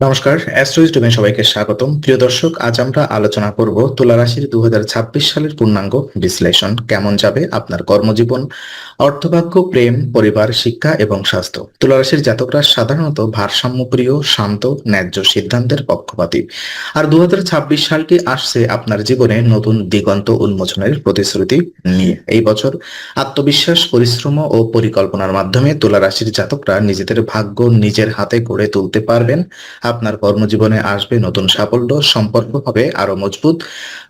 নমস্কার অ্যাস্ট্রোইজ সবাইকে স্বাগতম। প্রিয় দর্শক, আজ আমরা আলোচনা করব তুলা রাশির দুহাজার ছাব্বিশ সালের পূর্ণাঙ্গ বিশ্লেষণ। কেমন যাবে আপনার কর্মজীবন, অর্থভাগ্য, প্রেম, পরিবার, শিক্ষা এবং স্বাস্থ্য? তুলা রাশির জাতকরা সাধারণত ভারসাম্যপ্রিয়, শান্ত, ন্যায্য সিদ্ধান্তের পক্ষপাতী। আর দু হাজার ছাব্বিশ সালটি আসছে আপনার জীবনে নতুন দিগন্ত উন্মোচনের প্রতিশ্রুতি নিয়ে? এই বছর আত্মবিশ্বাস, পরিশ্রম ও পরিকল্পনার মাধ্যমে তুলা রাশির জাতকরা নিজেদের ভাগ্য নিজের হাতে গড়ে তুলতে পারবেন। আপনার কর্মজীবনে আসবে নতুন সাফল্য, সম্পর্ক হবে আরও মজবুত,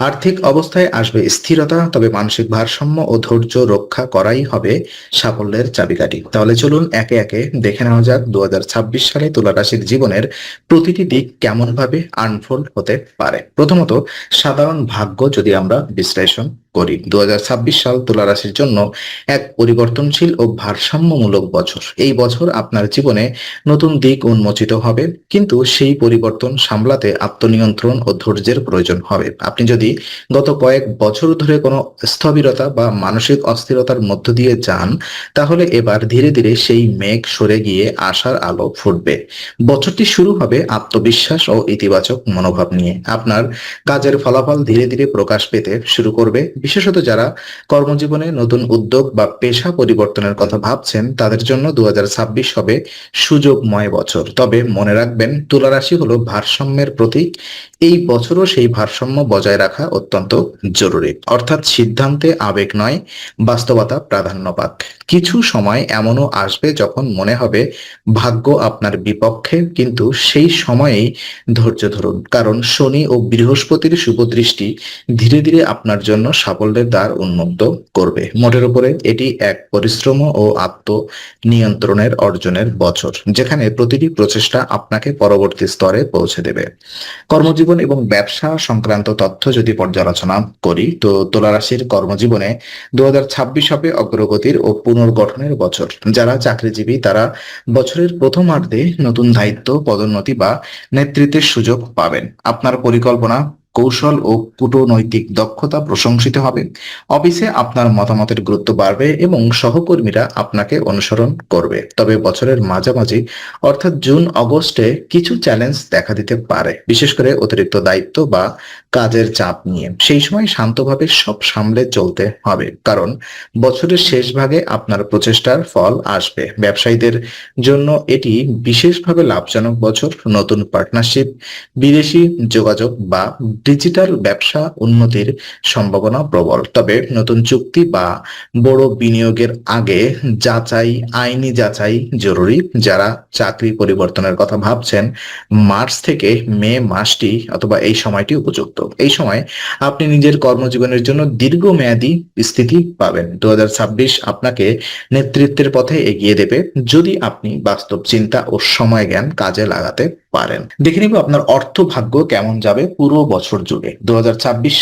আর্থিক অবস্থায় আসবে স্থিরতা, তবে মানসিক ভারসাম্য ও ধৈর্য রক্ষা করাই হবে সাফল্যের চাবিকাঠি। তাহলে চলুন একে একে দেখে নেওয়া যাক দু হাজার ছাব্বিশ সালে তুলা রাশির জীবনের প্রতিটি দিক কেমন ভাবে আনফোল্ড হতে পারে। প্রথমত, সাধারণ ভাগ্য যদি আমরা বিশ্লেষণ করি দু হাজার ছাব্বিশ সাল তুলা রাশির জন্য এক পরিবর্তনশীল ও ভারসাম্যমূলক বছর। এই বছর আপনার জীবনে নতুন দিক উন্মোচিত হবে, কিন্তু সেই পরিবর্তন সামলাতে আত্মনিয়ন্ত্রণ ও ধৈর্যের প্রয়োজন হবে। আপনি যদি গত কয়েক বছর ধরে কোনো স্থবিরতা বা মানসিক অস্থিরতার মধ্য দিয়ে যান, তাহলে এবার ধীরে ধীরে সেই মেঘ সরে গিয়ে আশার আলো ফুটবে। বছরটি শুরু হবে আত্মবিশ্বাস ও ইতিবাচক মনোভাব নিয়ে। আপনার কাজের ফলাফল ধীরে ধীরে প্রকাশ পেতে শুরু করবে বিশেষত যারা কর্মজীবনে নতুন উদ্যোগ বা পেশা পরিবর্তনের কথা ভাবছেন, তাদের জন্য দু হবে সুযোগময় বছর। তবে মনে রাখবেন তুলা রাশি হলো ভারসাম্যের প্রতীক। এই বছরও সেই ভারসাম্য বজায় রাখা অত্যন্ত জরুরি। অর্থাৎ সিদ্ধান্তে আবেগ নয়, বাস্তবতা প্রাধান্য পাক। কিছু সময় এমনও আসবে যখন মনে হবে, ভাগ্য আপনার বিপক্ষে, কিন্তু সেই সময়েই ধৈর্য ধরুন। কারণ শনি ও বৃহস্পতির শুভ দৃষ্টি ধীরে ধীরে আপনার জন্য সাফল্যের দ্বার উন্মুক্ত করবে। মোটের উপরে এটি এক পরিশ্রম ও আত্ম নিয়ন্ত্রণের অর্জনের বছর, যেখানে প্রতিটি প্রচেষ্টা আপনাকে পরবর্তী স্তরে পৌঁছে দেবে। কর্মজীবন এবং ব্যবসা সংক্রান্ত তথ্য যদি পর্যালোচনা করি, তো তুলা রাশির কর্মজীবনে দু হবে অগ্রগতির ও পুনর্গঠনের বছর। যারা চাকরিজীবী, তারা বছরের প্রথমার্ধে নতুন দায়িত্ব, পদোন্নতি বা নেতৃত্বের সুযোগ পাবেন। আপনার পরিকল্পনা কৌশল ও কূটনৈতিক দক্ষতা প্রশংসিত হবে। অফিসে আপনার মতামতের গুরুত্ব বাড়বে এবং সহকর্মীরা আপনাকে অনুসরণ করবে। তবে বছরের মাঝামাঝি, অর্থাৎ জুন, অগস্টে কিছু চ্যালেঞ্জ দেখা দিতে পারে, বিশেষ করে অতিরিক্ত দায়িত্ব বা কাজের চাপ নিয়ে। সেই সময় শান্তভাবে সব সামলে চলতে হবে, কারণ বছরের শেষ ভাগে আপনার প্রচেষ্টার ফল আসবে। ব্যবসায়ীদের জন্য এটি বিশেষভাবে লাভজনক বছর। নতুন পার্টনারশিপ, বিদেশি যোগাযোগ বা ডিজিটাল ব্যবসা উন্নতির সম্ভাবনা প্রবল। তবে নতুন চুক্তি বা বড় বিনিয়োগের আগে যাচাই, আইনি যাচাই জরুরি। যারা চাকরি পরিবর্তনের কথা ভাবছেন, মার্চ থেকে মে মাসটি অথবা এই সময়টি উপযুক্ত। এই সময় আপনি নিজের কর্মজীবনের জন্য দীর্ঘমেয়াদী স্থিতি পাবেন। দু হাজার ছাব্বিশ আপনাকে নেতৃত্বের পথে এগিয়ে দেবে। যদি আপনি বাস্তব চিন্তা ও সময় জ্ঞান কাজে লাগাতে পারেন। দেখে নিব আপনার অর্থ ভাগ্য কেমন যাবে পুরো বছর জুড়ে। দু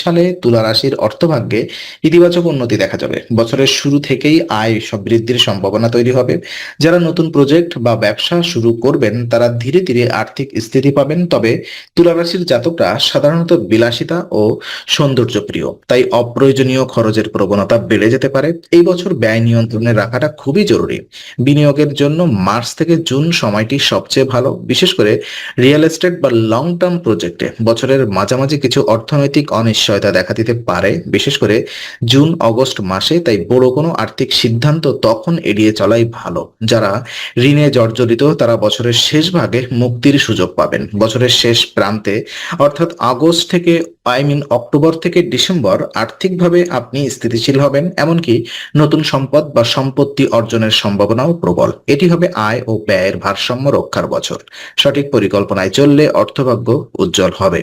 সালে তুলা রাশির অর্থভাগ্যে ইতিবাচক উন্নতি দেখা যাবে। বছরের শুরু থেকেই আয় সব বৃদ্ধির সম্ভাবনা তৈরি হবে। যারা নতুন প্রজেক্ট বা ব্যবসা শুরু করবেন, তারা ধীরে ধীরে আর্থিক স্থিতি পাবেন। তবে তুলা রাশির জাতকরা সাধারণত বিলাসিতা ও সৌন্দর্য প্রিয় তাই অপ্রয়োজনীয় খরচের প্রবণতা বেড়ে যেতে পারে। এই বছর ব্যয় নিয়ন্ত্রণে রাখাটা খুবই জরুরি। বিনিয়োগের জন্য মার্চ থেকে জুন সময়টি সবচেয়ে ভালো। বিশেষ করে রিয়েল এস্টেট বা লং টার্ম প্রজেক্টে বছরের মাঝামাঝি কিছু অর্থনৈতিক অনিশ্চয়তা দেখা দিতে পারে, বিশেষ করে জুন অগস্ট মাসে, তাই বড় কোনো আর্থিক সিদ্ধান্ত তখন এড়িয়ে চলাই ভালো। যারা ঋণে জর্জরিত, তারা বছরের শেষ ভাগে মুক্তির সুযোগ পাবেন। বছরের শেষ প্রান্তে, অর্থাৎ আগস্ট থেকে আই মিন অক্টোবর থেকে ডিসেম্বর আর্থিকভাবে আপনি স্থিতিশীল হবেন, এমনকি নতুন সম্পদ বা সম্পত্তি অর্জনের সম্ভাবনাও প্রবল। এটি হবে আয় ও ব্যয়ের ভারসাম্য রক্ষার বছর। সঠিক পরিকল্পনায় চললে অর্থভাগ্য উজ্জ্বল হবে।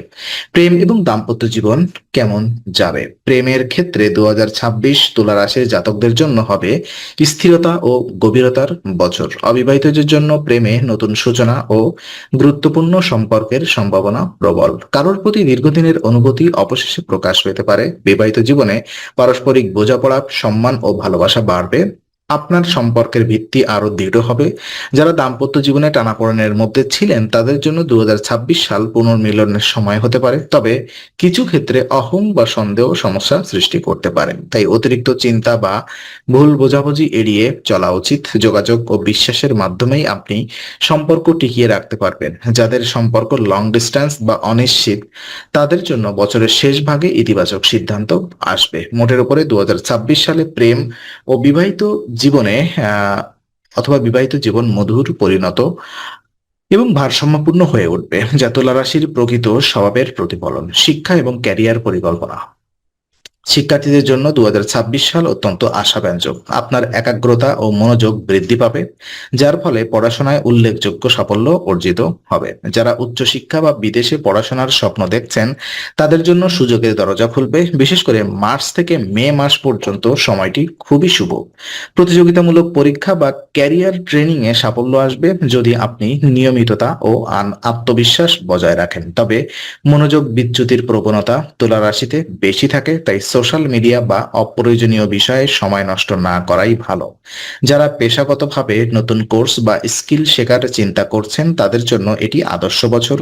প্রেম এবং দাম্পত্য জীবন কেমন যাবে? প্রেমের ক্ষেত্রে দুহাজার ছাব্বিশ তুলা রাশির জাতকদের জন্য হবে স্থিরতা ও গভীরতার বছর। অবিবাহিতদের জন্য প্রেমে নতুন সূচনা ও গুরুত্বপূর্ণ সম্পর্কের সম্ভাবনা প্রবল। কারোর প্রতি দীর্ঘদিনের অনুভূতি অবশেষে প্রকাশ পেতে পারে। বিবাহিত জীবনে পারস্পরিক বোঝাপড়া সম্মান ও ভালোবাসা বাড়বে। আপনার সম্পর্কের ভিত্তি আরও দৃঢ় হবে। যারা দাম্পত্য জীবনে টানাপোড়েনের মধ্যে ছিলেন, তাদের জন্য দুহাজার ছাব্বিশ সাল পুনর্মিলনের সময় হতে পারে। তবে কিছু ক্ষেত্রে অহং বা সন্দেহ সমস্যা সৃষ্টি করতে পারে। তাই অতিরিক্ত চিন্তা বা ভুল বোঝাবুঝি এড়িয়ে চলা উচিত। যোগাযোগ ও বিশ্বাসের মাধ্যমেই আপনি সম্পর্ক টিকিয়ে রাখতে পারবেন। যাদের সম্পর্ক লং ডিস্টেন্স বা অনিশ্চিত, তাদের জন্য বছরের শেষ ভাগে ইতিবাচক সিদ্ধান্ত আসবে। মোটের উপরে দু হাজার ছাব্বিশ সালে প্রেম ও বিবাহিত জীবনে অথবা বিবাহিত জীবন মধুর পরিণত এবং ভারসাম্যপূর্ণ হয়ে উঠবে। যা তুলা রাশির প্রকৃত স্বভাবের প্রতিফলন, শিক্ষা এবং ক্যারিয়ার পরিকল্পনা। শিক্ষার্থীদের জন্য দু হাজার ছাব্বিশ সাল অত্যন্ত আশাব্যঞ্জক। আপনার একাগ্রতা ও মনোযোগ বৃদ্ধি পাবে, যার ফলে পড়াশোনায় উল্লেখযোগ্য সাফল্য অর্জিত হবে। যারা উচ্চশিক্ষা বা বিদেশে পড়াশোনার স্বপ্ন দেখছেন, তাদের জন্য সুযোগের দরজা খুলবে। বিশেষ করে মার্চ থেকে মে মাস পর্যন্ত সময়টি খুবই শুভ। প্রতিযোগিতামূলক পরীক্ষা বা ক্যারিয়ার ট্রেনিং এ সাফল্য আসবে যদি আপনি নিয়মিততা ও আন- আত্মবিশ্বাস বজায় রাখেন। তবে মনোযোগ বিচ্যুতির প্রবণতা তুলা রাশিতে বেশি থাকে, তাই সোশ্যাল মিডিয়া বা অপ্রয়োজনীয় বিষয়ে সময় নষ্ট না করাই ভালো। যারা পেশাগতভাবে নতুন কোর্স বা স্কিল শেখার চিন্তা করছেন, তাদের জন্য এটি আদর্শ বছর।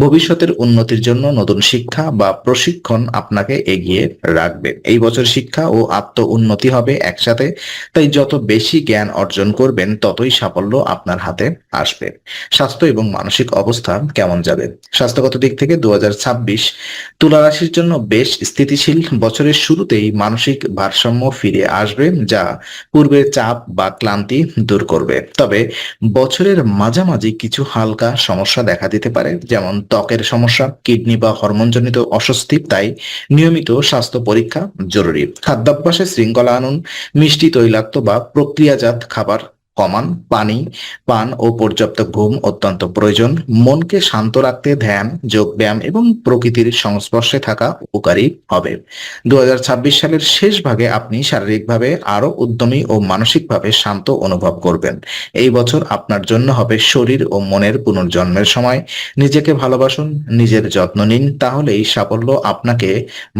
ভবিষ্যতের উন্নতির জন্য নতুন শিক্ষা বা প্রশিক্ষণ আপনাকে এগিয়ে রাখবে। এই বছর শিক্ষা ও আত্ম উন্নতি হবে একসাথে, তাই যত বেশি জ্ঞান অর্জন করবেন, ততই সাফল্য আপনার হাতে আসবে। স্বাস্থ্য এবং মানসিক অবস্থা কেমন যাবে? স্বাস্থ্যগত দিক থেকে দু তুলা রাশির জন্য বেশ স্থিতিশীল বছরের শুরুতেই মানসিক ভারসাম্য ফিরে আসবে, যা পূর্বের চাপ বা ক্লান্তি দূর করবে। তবে বছরের মাঝামাঝি কিছু হালকা সমস্যা দেখা দিতে পারে, যেমন ত্বকের সমস্যা, কিডনি বা হরমোনজনিত অস্বস্তি, তাই নিয়মিত স্বাস্থ্য পরীক্ষা জরুরি। খাদ্যাভ্যাসে শৃঙ্খলা আনুন, মিষ্টি, তৈলাক্ত বা প্রক্রিয়াজাত খাবার কমান, পানি, পান ও পর্যাপ্ত ঘুম অত্যন্ত প্রয়োজন। মনকে শান্ত রাখতে ধ্যান যোগব্যায়াম এবং প্রকৃতির সংস্পর্শে থাকা উপকারী হবে। দুহাজার ছাব্বিশ সালের শেষ ভাগে আপনি শারীরিকভাবে আরও উদ্যমী ও মানসিকভাবে শান্ত অনুভব করবেন। এই বছর আপনার জন্য হবে শরীর ও মনের পুনর্জন্মের সময়। নিজেকে ভালোবাসুন, নিজের যত্ন নিন, তাহলেই সাফল্য আপনাকে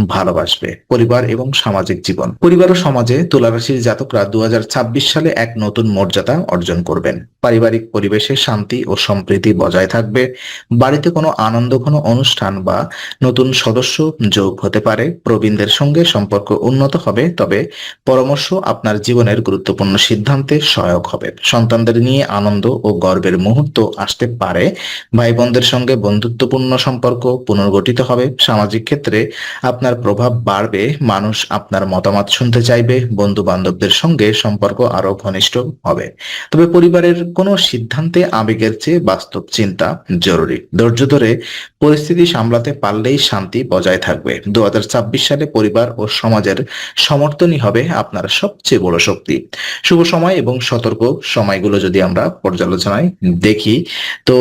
ভালোবাসবে। পরিবার এবং সামাজিক জীবন। পরিবার ও সমাজে তুলারাশির জাতকরা দু হাজার ছাব্বিশ সালে এক নতুন মর্যাদা অর্জন করবেন। পারিবারিক পরিবেশে শান্তি ও সম্প্রীতি বজায় থাকবে। বাড়িতে কোনো আনন্দ, কোনো অনুষ্ঠান বা নতুন সদস্য যোগ হতে পারে। প্রবীণদের সঙ্গে সম্পর্ক উন্নত হবে, তবে পরামর্শ আপনার জীবনের গুরুত্বপূর্ণ সিদ্ধান্তে সহায়ক হবে। সন্তানদের নিয়ে আনন্দ ও গর্বের মুহূর্ত আসতে পারে। ভাই বোনদের সঙ্গে বন্ধুত্বপূর্ণ সম্পর্ক পুনর্গঠিত হবে। সামাজিক ক্ষেত্রে আপনার প্রভাব বাড়বে। মানুষ আপনার মতামত শুনতে চাইবে। বন্ধু বান্ধবদের সঙ্গে সম্পর্ক আরও ঘনিষ্ঠ হবে। তবে পরিবারের কোনো সিদ্ধান্তে আবেগের চেয়ে বাস্তব চিন্তা জরুরি। ধৈর্য ধরে পরিস্থিতি সামলাতে পারলেই শান্তি বজায় থাকবে। দু সালে পরিবার ও সমাজের সমর্থনই হবে আপনার সবচেয়ে বড় শক্তি। শুভ সময় এবং সতর্ক সময়গুলো যদি আমরা পর্যালোচনায় দেখি, তো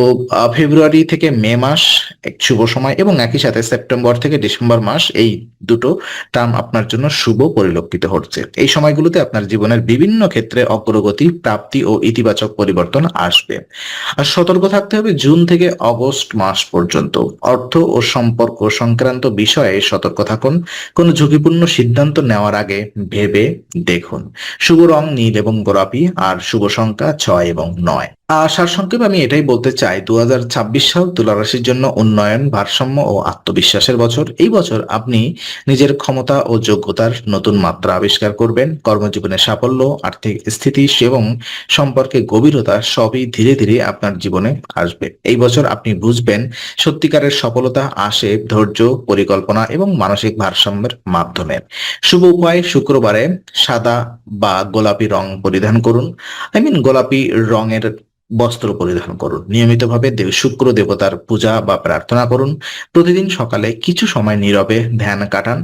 ফেব্রুয়ারি থেকে মে মাস এক শুভ সময় এবং একই সাথে সেপ্টেম্বর থেকে ডিসেম্বর মাস এই দুটো টার্ম আপনার জন্য শুভ পরিলক্ষিত হচ্ছে। এই সময়গুলোতে আপনার জীবনের বিভিন্ন ক্ষেত্রে অগ্রগতি, প্রাপ্তি ও ইতিবাচক পরিবর্তন আসবে। আর সতর্ক থাকতে হবে জুন থেকে অগস্ট মাস পর্যন্ত। অর্থ ও সম্পর্ক সংক্রান্ত বিষয়ে সতর্ক থাকুন। কোনো ঝুঁকিপূর্ণ সিদ্ধান্ত নেওয়ার আগে ভেবে দেখুন। শুভ রং, নীল এবং গোলাপি, আর শুভ সংখ্যা ছয় এবং নয়। আর সারসংক্ষেপে আমি এটাই বলতে চাই দু হাজার ছাব্বিশ সাল তুলা রাশির জন্য উন্নয়ন, ভারসাম্য ও আত্মবিশ্বাসের বছর। এই বছর আপনি নিজের ক্ষমতা ও যোগ্যতার নতুন মাত্রা আবিষ্কার করবেন। কর্মজীবনে সাফল্য, আর্থিক স্থিতি এবং সম্পর্কে গভীরতা সবই ধীরে ধীরে আপনার জীবনে আসবে। এই বছর আপনি বুঝবেন সত্যিকারের সফলতা আসে ধৈর্য, পরিকল্পনা এবং মানসিক ভারসাম্যের মাধ্যমে। শুভ উপায় শুক্রবারে সাদা বা গোলাপি রং পরিধান করুন। আই মিন গোলাপি রঙের বস্ত্র পরিধান করুন। নিয়মিতভাবে শুক্র দেবতার পূজা বা প্রার্থনা করুন। প্রতিদিন সকালে কিছু সময় নীরবে ধ্যান কাটান।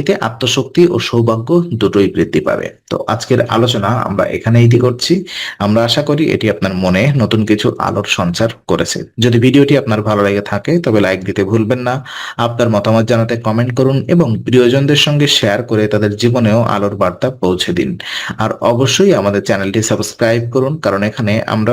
এতে আত্মশক্তি ও সৌভাগ্য দুটোই বৃদ্ধি পাবে। তো আজকের আলোচনা আমরা এখানে ইতি করছি। আমরা আশা করি এটি আপনার মনে নতুন কিছু আলোর সঞ্চার করেছে। যদি ভিডিওটি আপনার ভালো লেগে থাকে, তবে লাইক দিতে ভুলবেন না। আপনার মতামত জানাতে কমেন্ট করুন এবং প্রিয়জনদের সঙ্গে শেয়ার করে তাদের জীবনেও আলোর বার্তা পৌঁছে দিন। আর অবশ্যই আমাদের চ্যানেলটি সাবস্ক্রাইব করুন, কারণ এখানে আমরা